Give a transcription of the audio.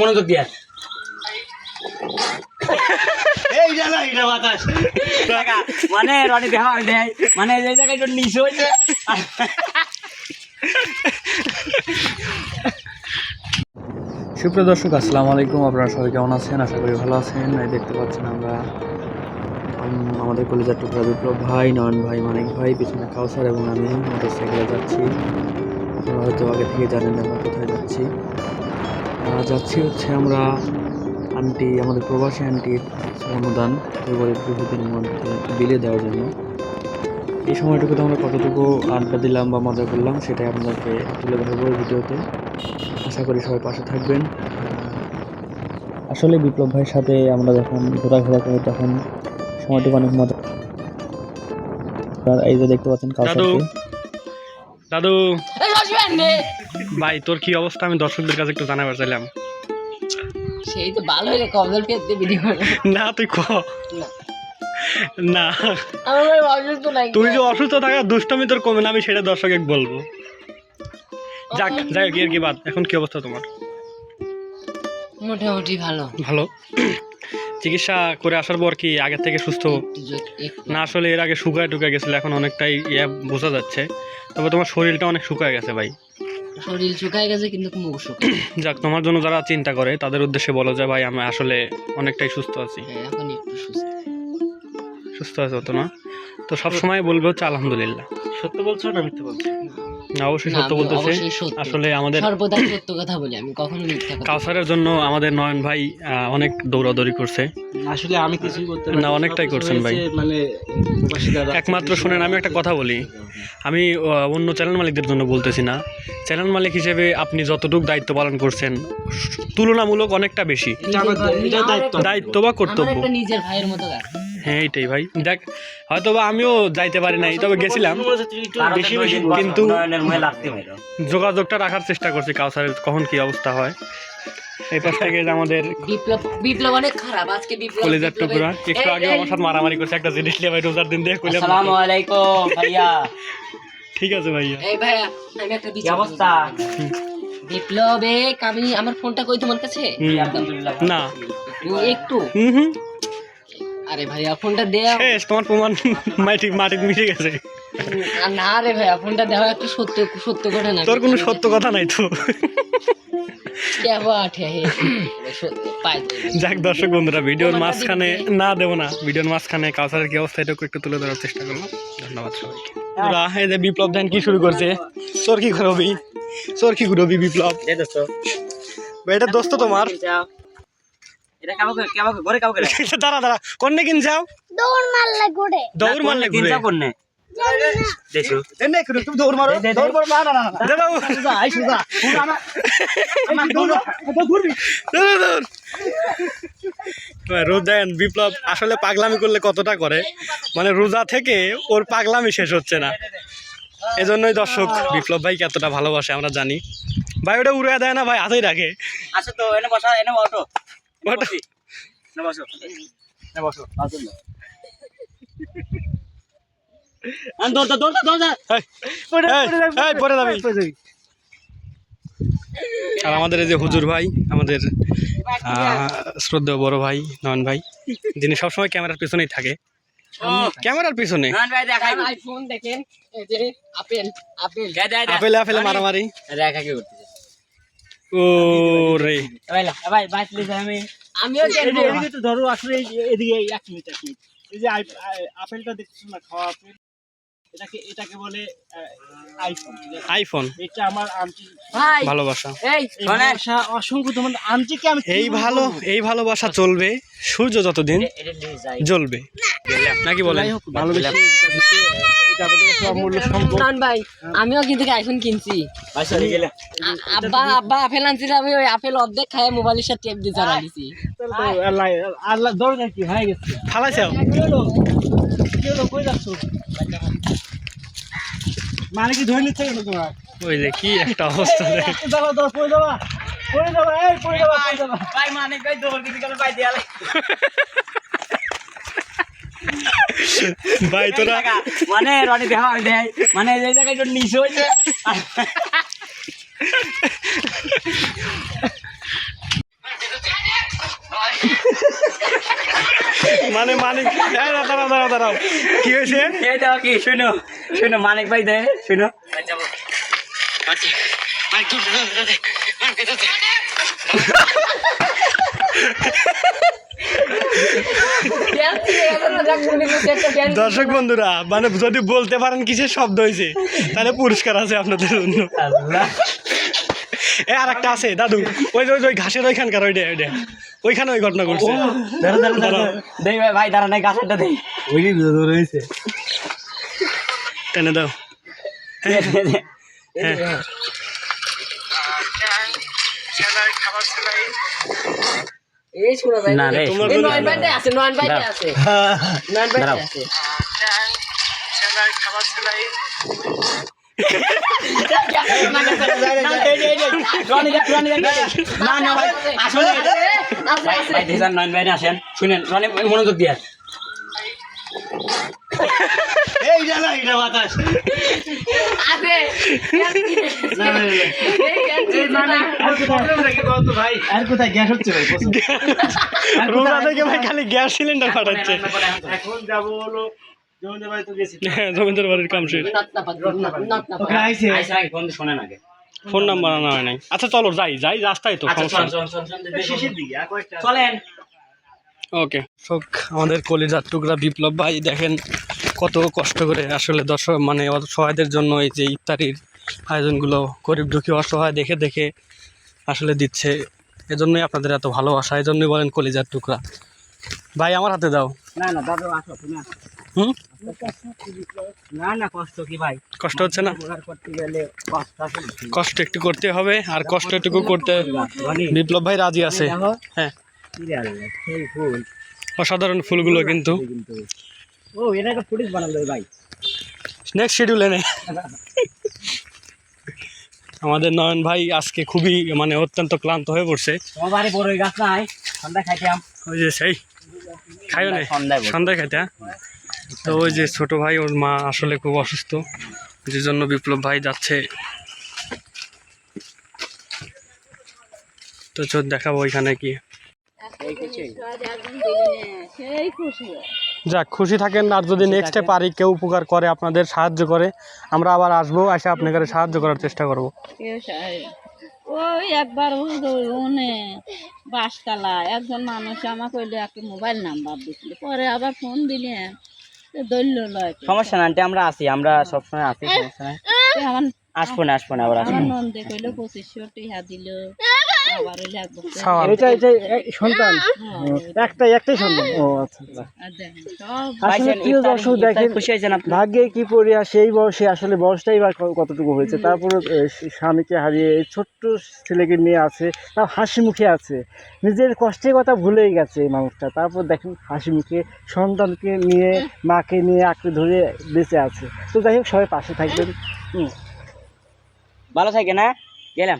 মনোযোগ দিয়ে। মানে রনি দেয় মানে এই জায়গায় নিচে হয়েছে সুপ্রিয় দর্শক, আসসালামু আলাইকুম আপনারা সবাই কেমন আছেন আশা করি ভালো আছেন দেখতে পাচ্ছেন আমরা আমাদের কলেজার টুকরা বিপ্লব ভাই, নয়ন ভাই, মানিক ভাই, পিছনে কাউসার এবং আমি মোটর সাইকেলে যাচ্ছি। আপনারা হয়তো আগে থেকে জানেন আমরা কোথায় যাচ্ছি। যাচ্ছি হচ্ছে আমরা আন্টি, আমাদের প্রবাসী আন্টির অনুদান বহুদিনের মধ্যে বিলে দেওয়ার জন্য। এই সময়টুকুতে আমরা কতটুকু আড্ডা দিলাম বা মজা করলাম সেটাই আপনাদেরকে তুলে ধরবো এই ভিডিওতে। আশা করি সবাই পাশে থাকবেন। আসলে বিপ্লব ভাইয়ের সাথে আমরা যখন ঘোরাঘোরা করি তখন সময়টুকু অনেক মজা। আর এই যে দেখতে পাচ্ছেন কাউসারকে দাদু। ভাই তোর কি অবস্থা? আমি দর্শকদের কাছে একটু জানাবার চাইলাম। সেই তো ভিডিও না তুই ক? না। আমার অসুস্থ নাই তুই যে অসুস্থ থাকা দুষ্টমি তোর কমে না আমি সেটা দর্শকে বলব। যাক যাই হোক এর কি বাদ। এখন কি অবস্থা তোমার? মোটামুটি ভালো। ভালো? চিকিৎসা করে আসার পর কি আগের থেকে সুস্থ? না আসলে এর আগে শুকায় টুকায় গেছিল এখন অনেকটাই ইয়ে বোঝা যাচ্ছে। তবে তোমার শরীরটা অনেক শুকায় গেছে ভাই। শরীর শুকায় গেছে কিন্তু মুখ শুকায় যাক তোমার জন্য যারা চিন্তা করে তাদের উদ্দেশ্যে বলো যে ভাই আমি আসলে অনেকটাই সুস্থ আছি। হ্যাঁ, এখন একটু সুস্থ। সুস্থ আছো তো না? তো সব সময় বলবে হচ্ছে আলহামদুলিল্লাহ। সত্য বলছো না মিথ্যে বলছো? অবশ্যই সত্য বলতেছে। আসলে আমাদের সর্বদা সত্য কথা বলি আমি কখনো মিথ্যা কাউসারের জন্য আমাদের নয়ন ভাই অনেক দৌড়াদৌড়ি করছে। আসলে আমি কিছুই করতে না, অনেকটাই করছেন ভাই। মানে একমাত্র শুনেন আমি একটা কথা বলি। আমি অন্য চ্যানেল মালিকদের জন্য বলতেছি না। চ্যানেল মালিক হিসেবে আপনি যতটুকু দায়িত্ব পালন করছেন তুলনামূলক অনেকটা বেশি। দায়িত্ব। বা কর্তব্য? নিজের ভাইয়ের মতো কাজ হ্যাঁ এইটাই ভাই। দেখ হয়তো বা আমিও যাইতে পারি নাই তবে গেছিলাম। বেশি বেশি কিন্তু যোগাযোগটা রাখার চেষ্টা করছি কাউসারের কখন কি অবস্থা হয়। এই পাশ থেকে যে আমাদের বিপ্লব বিপ্লব অনেক খারাপ আজকে বিপ্লব কলেজার টুকরা। একটু আগে আমার সাথে মারামারি করছে একটা জিনিস নিয়ে ভাই রোজার দিন দিয়ে কইলাম। আসসালামু আলাইকুম ভাইয়া। ঠিক আছে ভাইয়া। এই ভাইয়া আমি একটা বিচার অবস্থা? বিপ্লবে আমি আমার ফোনটা কই তোমার কাছে। না। একটু হুম হুম। আরে ভাইয়া ফোনটা শেষ তোমার প্রমাণ মাটি মাটি মিশে গেছে। না রে ভাইয়া ফোনটা দেওয়া একটু সত্য সত্য ঘটনা তোর কোনো সত্য কথা নাই তো। কে বাঠে হে পাই যাক দর্শক বন্ধুরা ভিডিওর মাঝখানে না দেবো না। ভিডিওর মাঝখানে কাউসারের কি অবস্থা এটুকু একটু তুলে ধরার চেষ্টা করব। ধন্যবাদ সবাইকে। এই যে বিপ্লব ধ্যান কি শুরু করছে? তোর কি তোর কি করবি বিপ্লব? এই দোস্ত ভাই, এটা দোস্ত তোমার। এটা কাউকে কাউকে ঘরে কাউকে দাঁড়া দাঁড়া কন্যা কিন যাও। দৌড় মারলে ঘুরে। দৌড় মারলে ঘুরে। কিনছা কোনে দেখো। এনে করে তুমি দৌড় মারো। দৌড় মারো না না না না দে দাও। সুজা আই আমার আমার দৌড় ঘুরবি? দৌড়, দৌড়। ভাই, বিপ্লব আসলে পাগলামি করলে কতটা করে? মানে রোজা থেকে ওর পাগলামি শেষ হচ্ছে না। এজন্যই দর্শক বিপ্লব ভাই এতটা ভালোবাসে আমরা জানি। ভাই ওটা উড়ে দেয় না ভাই হাতেই রাখে। আসো তো এনে বসা এনে অটো আর আমাদের এই যে হুজুর ভাই আমাদের আহ, শ্রদ্ধেয় বড় ভাই নয়ন ভাই যিনি সবসময় ক্যামেরার পিছনেই থাকে। ক্যামেরার পিছনে? নান ভাই দেখাই। আইফোন দেখেন এই যে আপেল আপেল। দে দে দে। আপেলে আপেলে মারামারি। দেখা কি করতেছে ও রে ভাই লা ভাই বাইসলি আমি। আমিও এদিকে তো ধরো আসলে এদিকে এক মিনিট এক মিনিট। এই যে আপেলটা দেখছিস না খাওয়া আপেল? এটাকে এটাকে বলে আইফোন আইফোন এটা আমার আন্টি ভালোবাসা। এই এই ভালোবাসা অসংখ্য তোমার আন্টিকে আমি এই ভালো এই ভালোবাসা চলবে সূর্য যতদিন এটা নিয়ে যাই। জ্বলবে। নাকি বলেন? যাই হোক ভালোবেসে এটা দিতে, এটা আমাদের কাছে অমূল্য সম্পদ নান ভাই আমিও কিন্তু আইফোন কিনছি। আব্বা আব্বা আপেল আনছিল আমি ওই আপেল অর্ধেক খাই মোবাইলের সাথে টেপ দিয়ে চালা দিছি। তাহলে তো আল্লাহ আল্লাহ দরকার কি? হয়ে গেছে। ফালাইছাও কি হলো? কই যাচ্ছ? মানে কি ধরে নিচ্ছে কেন তোমার? ওই যে কি একটা অবস্থা রে। দাঁড়াও দাঁড়াও পড়ে যাবা পড়ে যাবা এই পড়ে যাবা পড়ে যাবা। ভাই মানে কই দৌড় দিতে গেলে ভাই দেয়ালে। ভাই তোরা মানে রনি দেখা দেয় মানে এই জায়গায় নিচে হয়েছে মানে মানিক দাঁড়াও দাঁড়াও দাঁড়াও কি হয়েছে? এই দেখো কি শুনো শুনো মানিক ভাই দে শুনো। দর্শক বন্ধুরা মানে যদি বলতে পারেন কিসের শব্দ হয়েছে তাহলে পুরস্কার আছে আপনাদের জন্য। এ আর একটা আছে দাদু ওই ওই ওই ঘাসের ওইখানকার ওইটা ওইটা ওইখানে ওই ঘটনা ঘটছে। দেই ভাই ভাই দাঁড়া নাই গাছটা দেই। ওই রয়েছে। টেনে দাও। হ্যাঁ। এই শোনো ভাই। না রে তোমার নয়ন ভাইটা আছে আছে। দাঁড়াও। আছে। মনোযোগ দিয়ে। খালি গ্যাস সিলিন্ডার ফাটাচ্ছে হ্যাঁ জমিদার বাড়ির কাম শেষ। ফোন নাম্বার আনা হয় নাই। আচ্ছা চলো যাই যাই রাস্তায় তো আচ্ছা। চলেন। ওকে। শোক আমাদের কলিজার টুকরা বিপ্লব ভাই দেখেন কত কষ্ট করে আসলে দর্শক মানে অসহায়দের জন্য এই যে ইফতারির আয়োজনগুলো গরিব দুঃখী অসহায় দেখে দেখে আসলে দিচ্ছে। এজন্যই আপনাদের এত ভালোবাসা এজন্যই বলেন কলিজার টুকরা। ভাই আমার হাতে দাও। না না দাদু আসো তুমি আসো। হুম? না না কষ্ট কি ভাই? কষ্ট হচ্ছে না? একটু করতে হবে আর কষ্টটুকু করতে বিপ্লব ভাই রাজি আছে। হ্যাঁ। অসাধারণ ফুলগুলো কিন্তু। কিন্তু। ও এটা একটা বানালো ভাই। নেক্সট শিডিউলে নেই আমাদের নয়ন ভাই আজকে খুবই মানে অত্যন্ত ক্লান্ত হয়ে পড়ছে। বাড়ি বড় গাছ নাই। সন্ধ্যা খাইতাম। ওই যে সেই। খাইও না। সন্ধ্যায় খাইতে হ্যাঁ? তো ওই যে ছোট ভাই ওর মা আসলে খুব অসুস্থ যে জন্য বিপ্লব ভাই যাচ্ছে। তো চোখ দেখাবো ওইখানে কি। যাক খুশি থাকেন আর যদি নেক্সটে পারি কেউ উপকার করে আপনাদের সাহায্য করে আমরা আবার আসব এসে আপনাদের সাহায্য করার চেষ্টা করব। ওই একবার ওনে বাসতলা একজন মানুষ আমাকে একটা মোবাইল নাম্বার দিছিল পরে আবার ফোন দিলেন। সমস্যা না আন্টি আমরা আছি আমরা সবসময় আসি সমস্যা নাই। আসব না আসব না আবার আসব নন্দে কইলো পঁচিশশো টিহা দিল। এটা এটা সন্তান? হ্যাঁ, একটাই সন্তান। ও আচ্ছা আর দেখেন সব আসলে প্রিয় দর্শক দেখেন খুশি হয়েছেন আপনি? ভাগ্যে কি পড়িয়া সেই বয়সে আসলে বয়সটাই বা কতটুকু হয়েছে? তারপরে স্বামীকে হারিয়ে এই ছোট্ট ছেলেকে নিয়ে আছে তাও হাসি মুখে আছে। নিজের কষ্টের কথা ভুলেই গেছে এই মানুষটা। তারপর দেখেন হাসি মুখে সন্তানকে নিয়ে মাকে নিয়ে আঁকড়ে ধরে বেঁচে আছে। তো যাই হোক সবাই পাশে থাকবেন। ভালো থাকে না গেলাম।